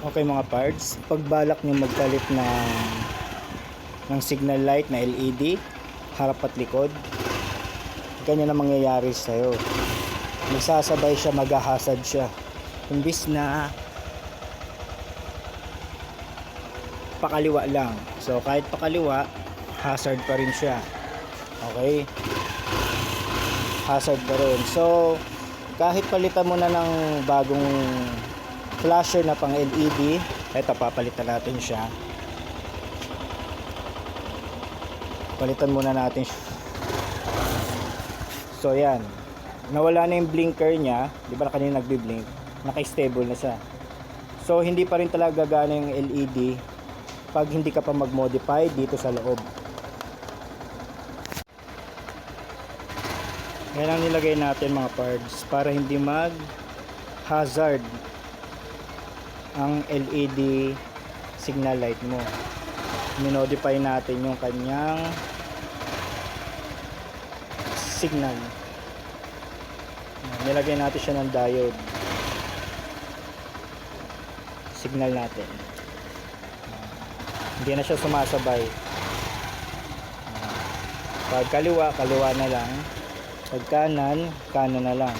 Okay mga parts, pagbalak nyo magpalit ng ng signal light na LED, harap at likod, ganyan ang mangyayari sa'yo. Magsasabay siya, maghahasad siya. Imbis na pakaliwa lang. So kahit pakaliwa, hazard pa rin siya. Okay? Hazard pa rin. So kahit palitan mo na ng bagong flasher na pang LED, eto papalitan natin siya. Palitan muna natin. So yan. Nawala na yung blinker niya. Di ba kanina nagbi-blink? Naka-stable na siya. So hindi pa rin talaga gagana yung LED pag hindi ka pa mag-modify dito sa loob. Yan ang nilagay natin mga parts para hindi mag hazard ang LED signal light mo. Minodify natin yung kanyang signal. Nilagay natin siya ng diode. Signal natin. Hindi na siya sumasabay. Pag kaliwa, kaliwa na lang. Pag kanan, kanan na lang.